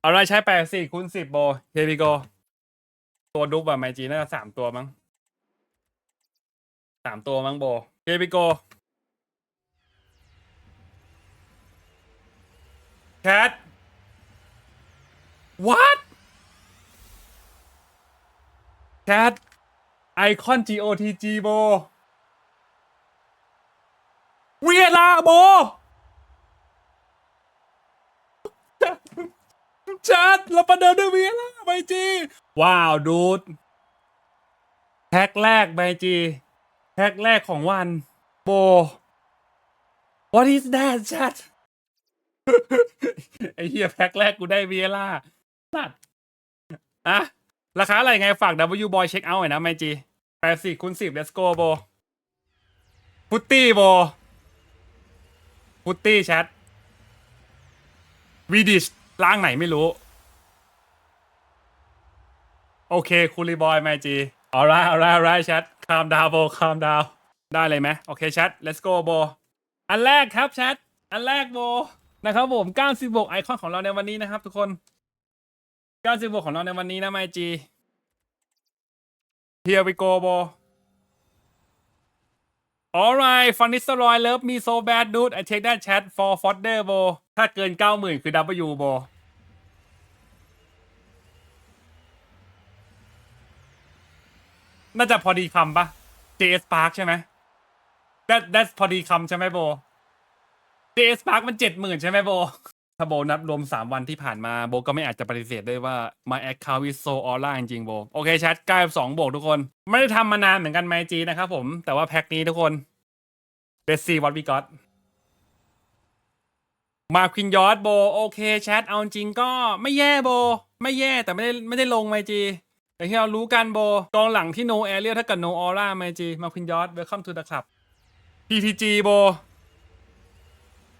เอาไรใช้แปดสี่คูณสิบโบเฮบิโกตัวดุบอะไมจีน่าจะสามตัวมั้งสามตัวมั้งโบเฮบิโกแคท what แคทไอคอน GOTG โบเวียลาโบ ชัดเราประเดิมด้วยเวียล่าไบจี ว้าวดูดแพ็กแรกไบจีแพ็กแรกของวันโบ What is that ชัดไอเฮียแพ็กแรกกูได้เวียล่าสัตว์อะราคาอะไรไงฝาก W Boy เช็คเอาท์หน่อยนะไมจีแปดสี่คูณสิบ let's go โบพุตตี้โบพุตตี้แชทวีดิช ล่างไหนไม่รู้ โอเคคูลีบอยไมจีเอาไรเอาไรเอาไรแชทคามดาวโบคามดาวได้เลยไหมโอเคแชท let's go โบอันแรกครับแชท อันแรกโบนะครับผม96ไอคอนของเราในวันนี้นะครับ ทุกคน96ของเราในวันนี้นะไมจี Here we go โบ Alright f u n n y s t e r o y love me so bad dude I take that chat for fodder bro ถ้าเกิน 90,000 คือ W bro น่าจะพอดีคำปะ JS Park ใช่ไหม that that's พอดีคำใช่ไหมโบ JS Park มันเจ็ดหมื่นใช่ไหมโบ ถ้าโบนับรวม3วันที่ผ่านมาโบก็ไม่อาจจะปฏิเสธได้ว่า my account is so aura จริงๆโบโอเคแชทใกล้สองโบกทุกคน ไม่ได้ทำมานานเหมือนกันไมจีนะครับผม แต่ว่าแพ็คนี้ทุกคน let's see what we got มาควินยอดโบโอเคแชทเอาจริงก็ไม่แย่โบ ไม่แย่แต่ไม่ได้ไม่ได้ลงไมจีอย่ที่เรารู้กันโบกองหลังที่ no area ถ้ากับ no aura ไมจีมาควินยอด welcome to the club PTG โบ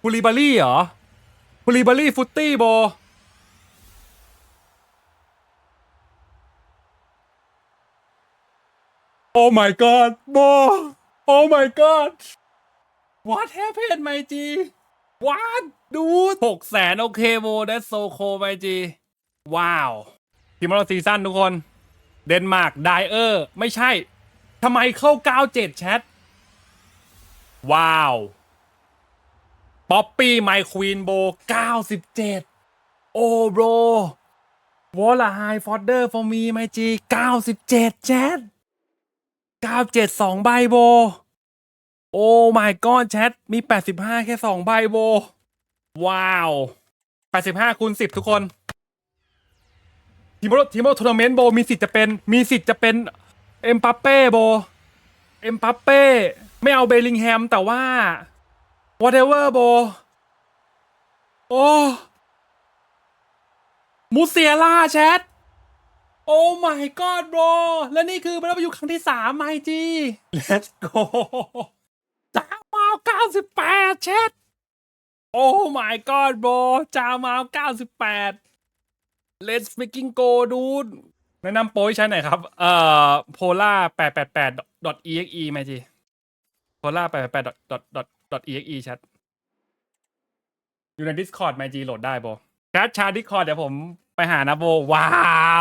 พูลิบารี่เหรอ พูลิบารี่ฟุตตี้โบ Oh my god โบ Oh my god What happened ไมจี What ดูหกแสนโอเคโบ that's so cool ไมจี ว้าวทีมเราซีซั่นทุกคน เดนมาร์กไดเออร์ ไม่ใช่ทำไมเข้า 97 แชท ว้าว ป๊อปปี้ไมควีนโบ97 โอ้โบรวอลลาไฮฟอร์เดอร์ฟอร์มีไมจี97แชท97 2 ใบโบ โอ้ my god แชทมี 85 แค่ 2 ใบโบ ว้าว 85คูณ10 ทุกคนทีมโรทีมโรทัวร์นาเมนต์โบมีสิทธิ์จะเป็นมีสิทธิ์จะเป็น เอ็มปัปเป้โบ เอ็มปัปเป้ ไม่เอาเบลลิงแฮมแต่ว่า whatever โบ โอ้มูเซียล่าแชท โอ้ my god bro และนี่คือเราไปอยู่ครั้งที่สามไมจี let's go จามาเก้าสิบแปดแชท โอ้ my god bro จามาเก้าสิบแปด let's freaking go dude แนะนำโปรให้ใช้หน่อยครับ เอ่อ polar แปดแปดแปด exe ไหมจี polar แปดแปด exe แชทอยู่ใน Discord ไหมจีโหลดได้โบแชทชา Discord เดี๋ยวผมไปหานะโบ ว้า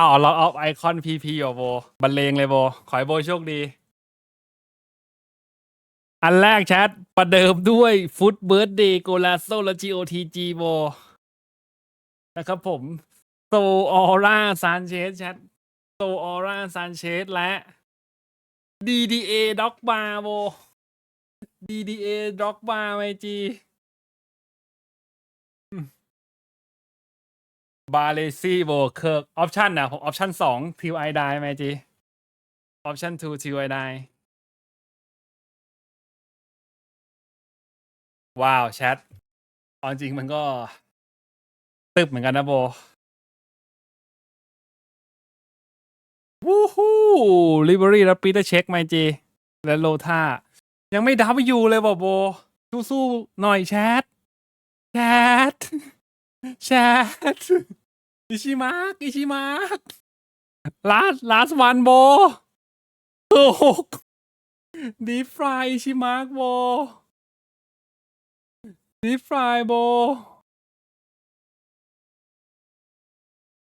วเราเอาไอคอนพีพีอะโบบรรเลงเลยโบ ขอให้โบโชคดี อันแรกแชทประเดิมด้วยฟุตเบิร์ดเดย์โกลาโซและ GOTG โบ นะครับผมโซออร่าซานเชสแชทโซออร่าซานเชสและ DDA ด็อกบาโบ DDA ด็อกบาไมจีบาเลซี่โบเคิร์กออปชันนะผมออปชันสองทิวไอได้ไหมจีออปชันทูทิวไอได้ว้าวแชทเอาจริงมันก็ ตึบเหมือนกันนะโบวู้ฮู้ลิเบอรี่แล้วปีเตอร์เช็คไหมจีและโลท่า ยังไม่ดับอยู่เลยบ่โบสู้ๆหน่อยแชทแชทแชทอิชิมาร์กอิชิมาร์กลาสลาสวันโบถูกดีฟรายอิชิมาร์กโบดีฟรายโบ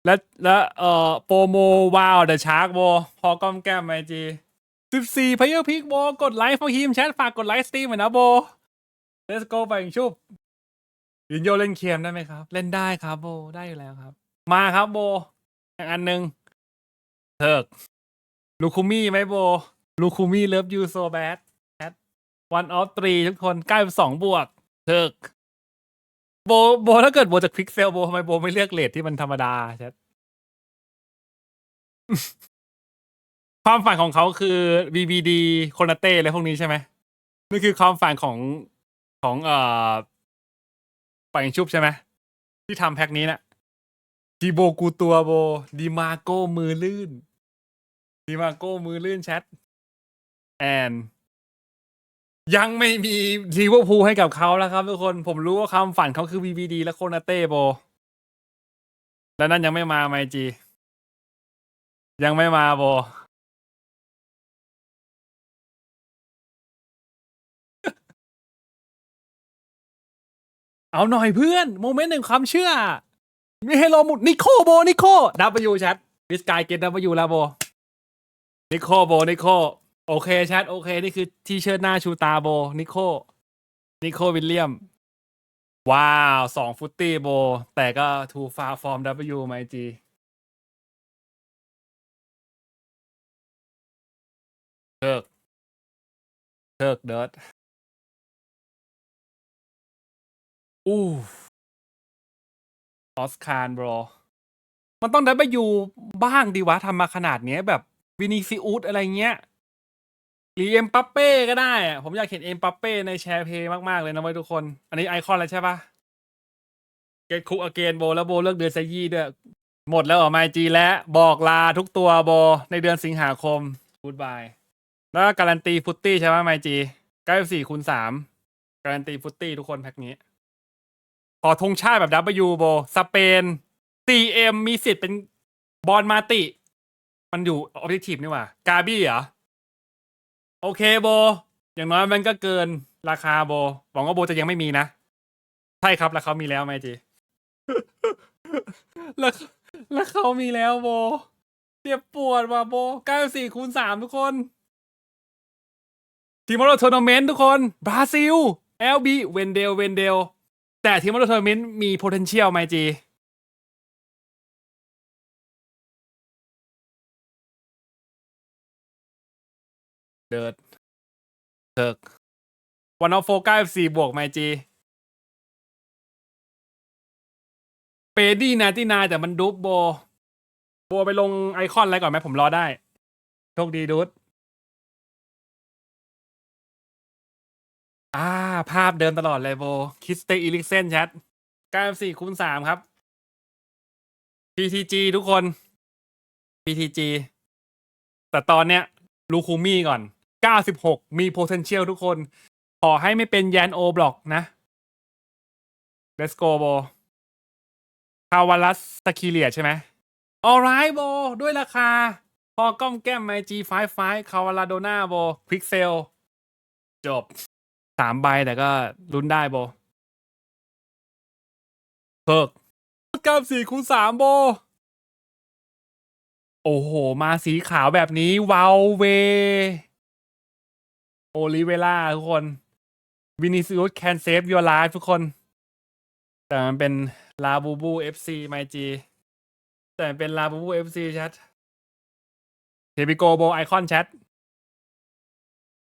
และและเอ่อโปรโมวาวเดอะชาร์กโบพอก้อมแก้มไอจี สิบสี่พยพิกโบกดไลค์ฟอร์ฮิมแชทฝากกดไลค์สตรีมเหมือนนะโบ let's go ไปชุบยินโยเล่นเคียมได้ไหมครับ เล่นได้ครับโบได้อยู่แล้วครับ มาครับโบอีกอันหนึ่งเถิกลูคูมี่ไหมโบลูคูมี่เลิฟยูโซแบดแอด one of three ทุกคนใกล้สองบวกเถิกโบโบถ้าเกิดโบจากพิกเซลโบทำไมโบไม่เลือกเลทที่มันธรรมดาแชท ความฝันของเขาคือ BBD โคนาเต้อะไรพวกนี้ใช่ไหมนี่คือความฝันของของเอ่อปังชุบใช่ไหมที่ทำแพ็คนี้นะ่ะดีโบกูตัวโบดีมาโก้มือลื่นดีมาโก้มือลื่นแชทแอนยังไม่มีลีเวอร์พูลให้กับเขาแล้วครับทุกคนผมรู้ว่าความฝันเขาคือ BBD และโคนาเต้โบ แล้วนั่นยังไม่มาไมจี ยังไม่มาโบ เอาหน่อยเพื่อน โมเมนต์หนึ่งความเชื่อ มีให้เราหมุดนิโคโบนิโคดับเบิลยูแชทวิสกายเกตดับเบิลยูล้วโบนิโคโบนิโคโอเคแชทโอเค นี่คือที่เชิดหน้าชูตาโบนิโคนิโควิลเลียม ว้าวสองฟุตตี้โบ แต่ก็ทูฟาฟอร์มดับเบิลยูไมจีเทิร์กเทิร์กเดิร์ด อู้ออสคาร์บรอ มันต้องได้ไปอยู่บ้างดีวะทำมาขนาดเนี้ย แบบวินิซิอุสอะไรเงี้ย หรือเอ็มปัปเป้ก็ได้อะผมอยากเห็นเอ็มปัปเป้ในแชร์เพย์มาก ๆ เลยนะเว้ยทุกคน อันนี้ไอคอนแล้วใช่ปะเกตคุกอเกนโบ แล้วโบเลิกเดือนซยี่ด้วย หมดแล้วเหรอไมจีและบอกลาทุกตัวโบ ในเดือนสิงหาคมกูดบายแล้วก็การันตีฟุตตี้ใช่ไหมไมจีเก้าสี่คูณสามการันตีฟุตตี้ทุกคนแพ็คนี้ ขอธงชาติแบบ W โบสเปน CM มีสิทธิ์เป็นบอลมาติ มันอยู่ออบเจกตีฟนี่หว่ากาบี้เหรอ โอเคโบ อย่างน้อยมันก็เกินราคาโบหวังว่าโบจะยังไม่มีนะ ใช่ครับ แล้วเขามีแล้วไหมจีแล้วแล้วเขามีแล้วโบเจ็บปวดว่ะโบเก้าสี่คูณสามทุกคนทีมอลทัวร์นาเมนต์ทุกคน บราซิล LB เวนเดล เวนเดล แต่ทีมอลทัวร์นาเมนต์มี potential ไหมจีเดิร์ดเถิกวันออฟโฟก้าสี่บวกไมจีเปดี้นาที่นาแต่มันดุบโบ โบไปลงไอคอนอะไรก่อนไหมผมรอได้ โชคดีดุด อ่า ภาพเดิมตลอดเลยโบ คิสเตอีลิกเซนแชท94คูณ3ครับ PTG ทุกคน PTG แต่ตอนเนี้ยลูคูมี่ก่อน 96 มี potential ทุกคน ขอให้ไม่เป็นแยนโอบล็อกนะ Let's go โบคาวาลัสสกิเลียใช่ไหม alright โบ ด้วยราคา พอก้อมแก้มไม G55 คาวาลาโดนาโบควิกเซล จบามใบแต่ก็ลุ้นได้โบเพิกเก้าสี่คูณสามโบ โอ้โห มาสีขาวแบบนี้วาวเว โอลิเวล่าทุกคนวินิซิอุสแคนเซฟยูไลฟ์ทุกคน แต่มันเป็นลาบูบูเอฟซีไมจีแต่เป็นลาบูบูเอฟซีแชทเทปิโกโบไอคอนแชท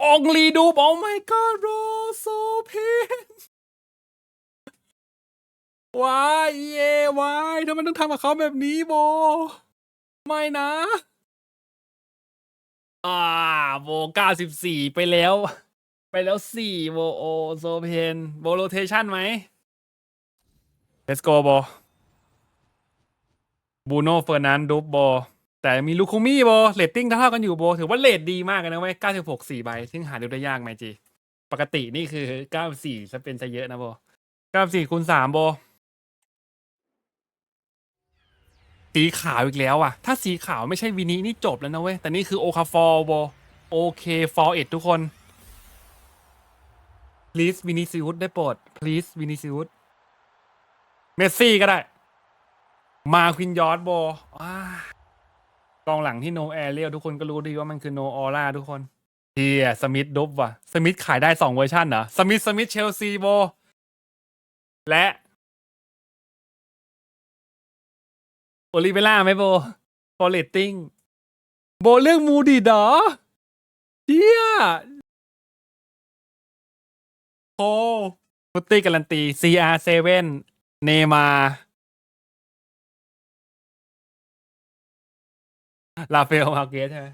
องลีดูโอ้ my god bro so pain วายเยวายทำไมต้องทำกับเขาแบบนี้โบ ไม่นะ อ่าโบเก้าสิบสี่ไปแล้ว ไปแล้วสี่โบโอโซเพนโบโรเทชันไหม let's go โบบูโน่เฟอร์นันดูโบ แต่มีลูคูมี่โบเรตติ้งเท่าๆกันอยู่โบ ถือว่าเรตดีมากเลยนะเว้ย96 4ใบ ซึ่งหาดูได้ยากไหมจี ปกตินี่คือ 94จะเป็นจะเยอะนะโบ 94คูณ3โบ สีขาวอีกแล้วอะ ถ้าสีขาวไม่ใช่วินินี่จบแล้วนะเว้ย แต่นี่คือโอคาฟอร์โบโอเคฟอร์เอ็ดทุกคน please วินิซิอุสได้โปรด please วินิซิอุสเมสซี่ก็ได้ มาควินยอร์ดโบอ่า กองหลังที่โนแอเรียลทุกคนก็รู้ดีว่ามันคือโนออร่าทุกคนเฮียสมิธดุบว่ะสมิธขายได้สองเวอร์ชันเหรอสมิธสมิธเชลซีโบ และโอลิเวล่าไหมโบโปเลตติ้งโบเรื่องมูดีดอเฮียโอ้ฟุตตี้การันตี CR7 เนมา ลาเฟลมาเกสใช่ไหม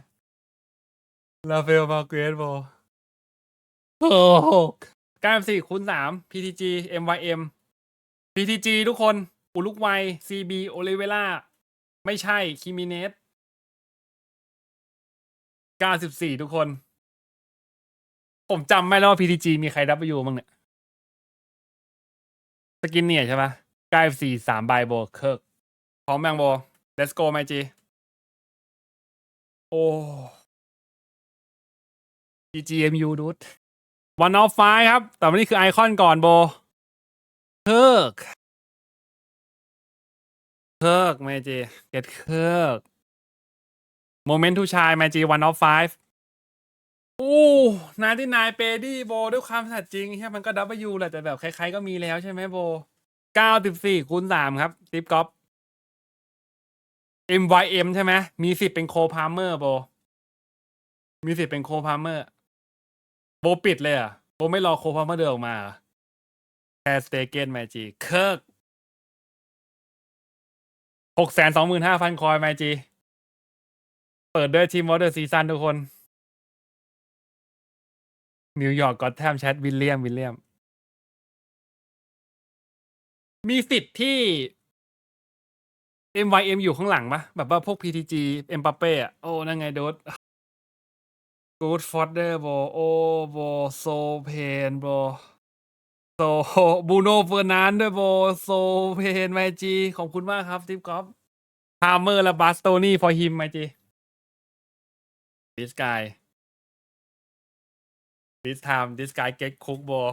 ลาเฟลมาเกสโบโอ้โหเก้าสี่คูณสาม PTG MYM PTG ทุกคนอุลุกวัย CB โอลิเวล่า ไม่ใช่ คิมิเนส94ทุกคน ผมจำไม่แล้วว่า PTG มีใคร W บ้างเนี่ย สกินเนี่ยใช่ปะ94 3ใบโบเคิร์กพร้อมแมงโบ let's go ไมจี โอ้ GGMU ดูด one of five ครับ แต่วันนี้คือไอคอนก่อนโบเคิร์กเคิร์กไมจี get เคิร์กโมเมนต์ทูชายแมจีวันออฟไฟฟ์โอ้นายที่นายเปดี้โบด้วยความสัตย์จริงใช่มันก็ดับเบิลยูแหละแต่แบบใครๆก็มีแล้วใช่ไหมโบเก้าสิบสี่คูณสามครับ ติปกอฟ MYM ใช่ไหมมีสิทธิ์เป็นโคพาร์เมอร์โบ มีสิทธิ์เป็นโคพาร์เมอร์ โบปิดเลยอะ โบไม่รอโคพาร์เมอร์เดินออกมาแคสเตเกนแมจีเคิร์กหกแสนสองหมื่นห้าพันคอยแมจีเปิดด้วยทีมวอเตอร์ซีซันทุกคน นิวยอร์กก็แทมแชทวิลเลียม วิลเลียม มีสิทธิ์ที่ MYM อยู่ข้างหลังปะแบบว่าพวก PTG เอ็มปาเป้อะโอ้ นั่นไงโดดกูดฟอร์เดอร์โบโอโบโซเพนโบโซบูโนเฟอร์นานด้วยโบโซเพนไมจีขอบคุณมากครับทิปกอฟฮาร์เมอร์และบาสโตนี่ฟอฮิมไมจี this guy this time this guy get cook bro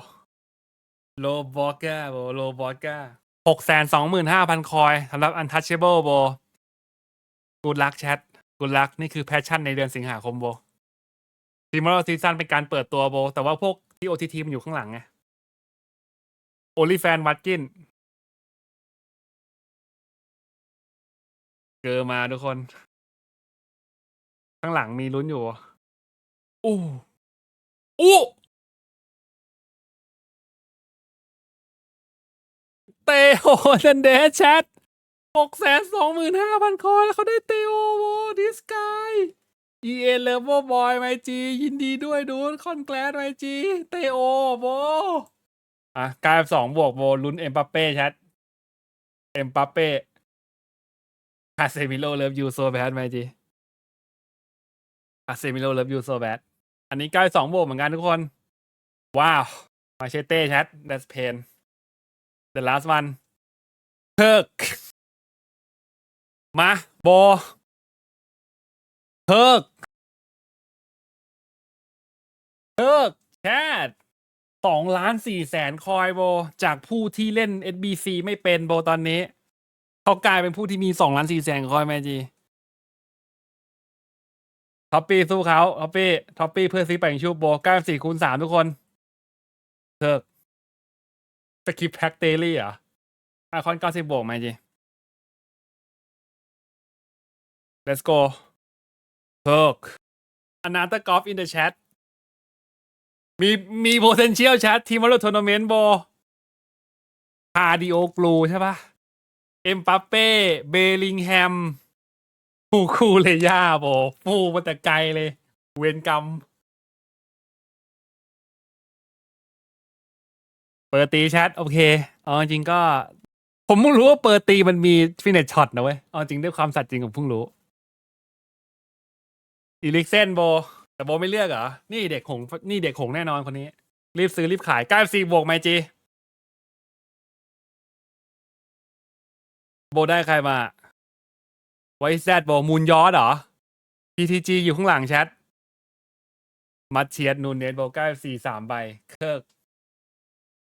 low vodka bro low vodka หกแสนสองหมื่นห้าพันคอยสำหรับ untouchable bro good luck chat good luck นี่คือแพชชั่นในเดือนสิงหาคมโบทีมเราซีซั่นเป็นการเปิดตัวโบ แต่ว่าพวกที่ OTT มันอยู่ข้างหลังไง only fan วัดกินเจอมาทุกคน ข้างหลังมีลุ้นอยู่ อู้อู้ ตโอนันเดชแชทหกแสนสองหมื่นห้าพันคอยแล้วเขาได้เตโอโวดิสกายเอเอเลเวอร์บอยไมจียินดีด้วยดูนคอนแกลดไมจีเตโอโบอะกลายสองบวกโบลุ้นเอ็มปาเป้แชทเอ็มปาเป้คาเซมิโลเลิฟยูโซแบดไมจีอาเซมิโลเลิฟยูโซแบดอันนี้กล้สองบวกเหมือนกันทุกคน ว้าว มาเชเต้แชท that's pain the last one เพิกมาโบเพิกเพิกแชทสองล้านสี่แสนคอยโบ จากผู้ที่เล่น SBC ไม่เป็นโบตอนนี้ เขากลายเป็นผู้ที่มีสองล้านสี่แสนคอยแมจีท็อปปี้สู้เขาท็อปปี้ท็อปปี้เพื่อซีแป่งชูโบเก้าสี่คูณสามทุกคนเทิก สกิปแพ็กเตอรี่เหรอไอคอนเก้าสิบบวกไหมจี let's go เทิกอนาตากอล์ฟ in the chat มีมี potential chat ทีมวอลล์ทัวร์นาเมนต์โบคาดิโอกลูใช่ปะเอ็มปัปเป้ เบลิงแฮมฟูคูเลยย่าโบฟูมาแต่ไกลเลย เวรกรรม เปิดตีแชทโอเคเอาจริงก็ ผมเพิ่งรู้ว่าเปิดตีมันมีฟินเนชช็อตนะเว้ยเอาจริงด้วยความสัตย์จริงผมเพิ่งรู้อีลิกเซนโบ แต่โบไม่เลือกเหรอ นี่เด็กหง นี่เด็กหงแน่นอนคนนี้ รีบซื้อรีบขายใกล้ซีบวกไมจี โบได้ใครมา ไวแซดโบมูนยอดเหรอ PTG อยู่ข้างหลังแชท มัดเชียดนูนเนตโบก้าสี่สามใบ เคิร์ก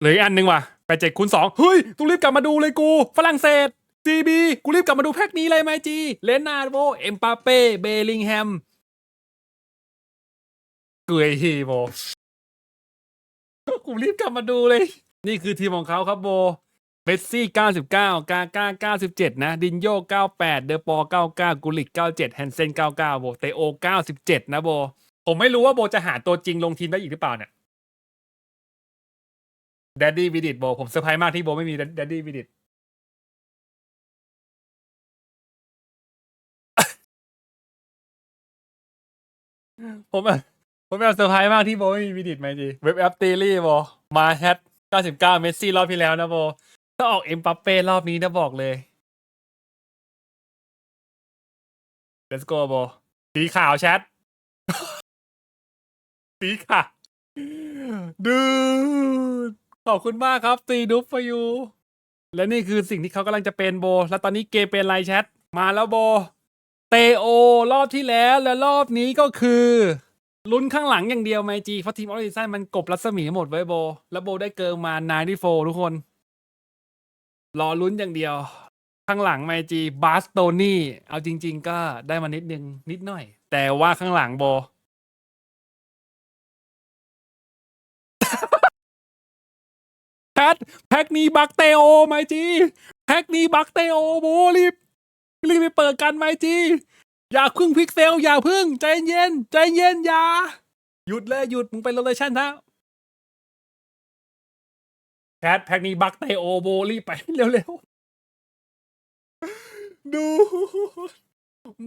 หลืออันหนึ่งว่ะไปเจ็ดคูณสองเฮ้ยต้องรีบกลับมาดูเลยกู ฝรั่งเศส CB กูรีบกลับมาดูแพ็คนี้เลยไหมจีเลนาร์โดเอ็มปาเป้เบลิงแฮมเกยฮีโบกูรีบกลับมาดูเลย นี่คือทีมของเขาครับโบเมสซี่ 99 กาก้า 97 นะ ดินโย 98 เดอปอ 99 กุลิก 97 แฮนเซน 99 โบ เตโอ 97 นะโบ ผมไม่รู้ว่าโบจะหาตัวจริงลงทีมได้อีกหรือเปล่าเนี่ย ดดดี้วิดิตโบผมเซอร์ไพรส์มากที่โบไม่มีแดดดี้วิดิตผมผมแบบเซอร์ไพรส์มากที่โบไม่มีวิดิตไหมจีเว็บแอปตีลี่โบมาแฮท99เมสซี่รอบที่แล้วนะโบถ้าออกเอ็มปัปเป้รอบนี้นะบอกเลย let's go โบสีขาวแชทสีขาวดู ขอบคุณมากครับตีดุฟฟยูและนี่คือสิ่งที่เขากำลังจะเป็นโบ แล้วตอนนี้เกมเป็นไรแชท มาแล้วโบ เตโอ รอบที่แล้วและรอบนี้ก็คือลุ้นข้างหลังอย่างเดียวไมจีเพราะทีมออริซันมันกบรัศมีหมดไว้โบ แล้วโบได้เกิงมา94ทุกคน รอลุ้นอย่างเดียว ข้างหลังไมจีบาสโตนี่เอาจริง ๆ ก็ได้มานิดนึงนิดหน่อย แต่ว่าข้างหลังโบ ทแพ็กนี้บักเตโอไมจีแพ็กนี้บักเตโอโบรีบรีบไปเปิดกันไมจีอย่าพึ่งพิกเซล อย่าพึ่ง ใจเย็น ใจเย็นอย่า หยุดเลยหยุด มึงไปโลเคชั่นนะแพทแพ็กนี้บักเตโอโบรีบไปเร็วๆ ดู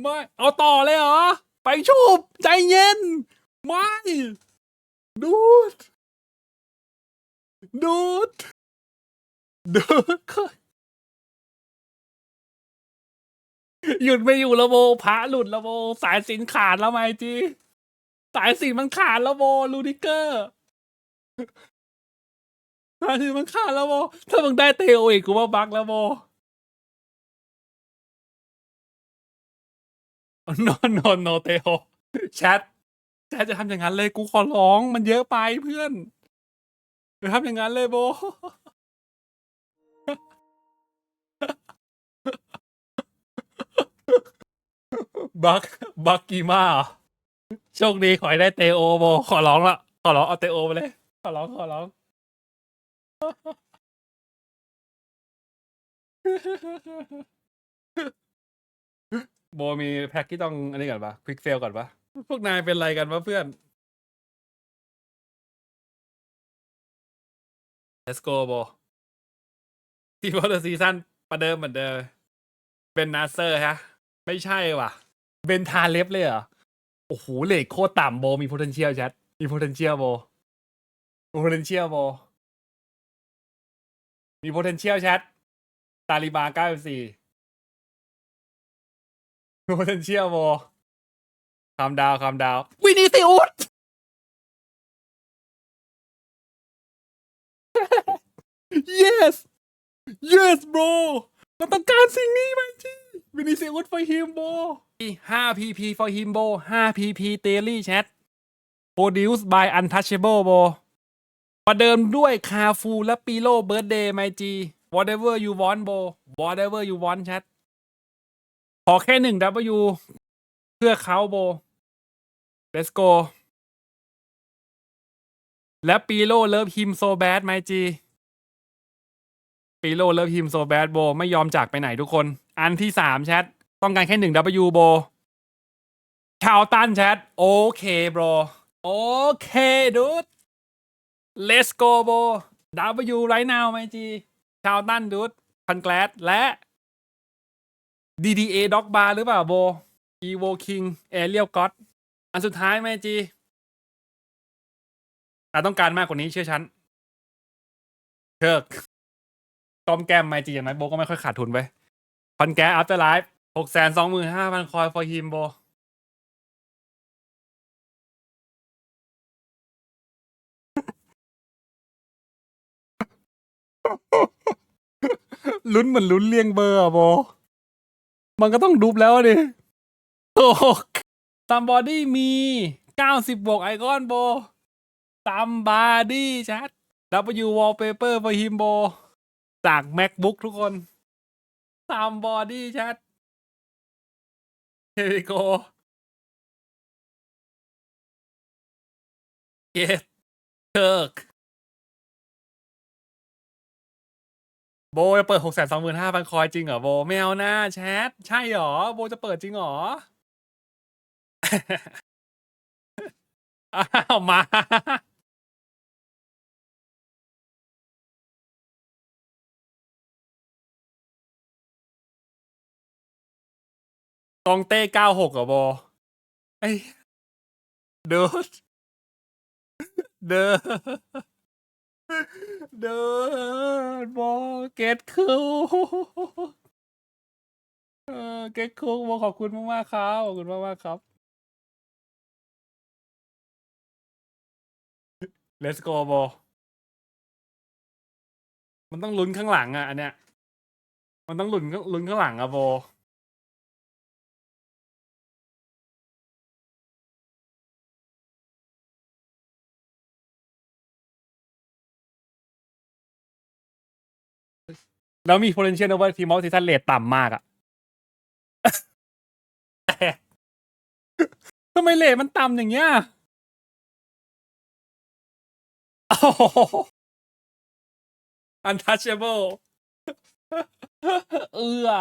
ไม่ เอาต่อเลยเหรอ ไปชุบใจเย็น ไม่ ดูด ดูดดูดหยุดไม่อยู่ล้วโบพระหลุดล้วโบ สายสินขาดแล้วไหมจีสายสินมันขาดล้วโบลูดิเกอร์สายสินมันขาดล้วโบ ถ้ามึงได้เตโออีกกูว่าบักแล้วโบโนโนโนเตโอแชทแชทจะทำอย่างนั้นเลยกูขอร้องมันเยอะไปเพื่อน จะทำอย่างนั้นเลยโบ บักบักกีมาโชคดีขอให้ได้เตโอโบ ขอร้องละขอร้องเอาเตโอไปเลย ขอร้องขอร้องโบมีแพ็กที่ต้องอันนี้ก่อนปะควิกเซลก่อนปะพวกนายเป็นไรกันวะเพื่อน Let's go โบทีวอเตอร์ซีซั่นประเดิมเหมือนเดิมเป็นนาเซอร์ฮะ ไม่ใช่ว่ะเบนทาเล็บเลยเหรอ โอ้โหเลทโคตรต่ำโบมี potential ชัดมี potential โบมี potential โบมี potential ชัดตาลีบา94มี potential โบคำดาวคำดาว วินิซิอุส yes yes bro เราต้องการสิ่งนี้ไหมจีวินิซิอุส for him bro 5 pp for him bro 5 pp daily chat produced by untouchable bro ประเดิมด้วยคาฟูและปีโลเบิร์ดเดย์ไมจี whatever you want bro whatever you want chat ขอแค่หนึ่ง W เพื่อเขาโบ let's go และปีโลเลิฟฮิมโซแบดไมจี ปีโลเลิฟฮิมโซแบดโบไม่ยอมจากไปไหนทุกคน อันที่สามแชท ต้องการแค่หนึ่ง W โบชาวตันแชท โอเคบรโอเคดูด let's go โบ W right now ไมจีชาวตันดูดพันแกลดและ DDA Dog Bar หรือเปล่าโบ Evo King Ariel God อันสุดท้ายไมจีเราต้องการมากกว่านี้เชื่อฉันเชิก ต้มแก้มไมจีอย่างนั้นโบก็ไม่ค่อยขาดทุนไปคอนแกอัพเตอร์ไลฟ์หกแสนสองหมื่นห้าพันคอยฟอร์ฮิมโบลุ้นเหมือนลุ้นเลียงเบอร์อะโบ มันก็ต้องดูบแล้วอะดิโอ้ซัมบอดี้มีเก้าสิบบวกไอคอนโบซัมบอดี้ชัด W wallpaper for him โบ จาก macbook ทุกคนตามบอดี้แชท Here we go Get Kirk โบจะเปิดหกแสนสองหมื่นห้าพันคอยจริงเหรอโบไม่เอาหน้าแชท ใช่เหรอ โบจะเปิดจริงเหรอ อ้าว มา กองเต้เก้าหกเหรอโบไอ้เดินเดินเดินโบเกตคูเออเกตคูโบขอบคุณมากๆครับขอบคุณมากๆครับ Let's go โบมันต้องลุ้นข้างหลังอะอันเนี้ย มันต้องลุ้นลุ้นข้างหลังอะโบ แล้วมี potential นะว่าทีมออฟซีซันเลทต่ำมากอะแต่ทำไมเลทมันต่ำอย่างเงี้ยโอ้โห untouchable เอื้อ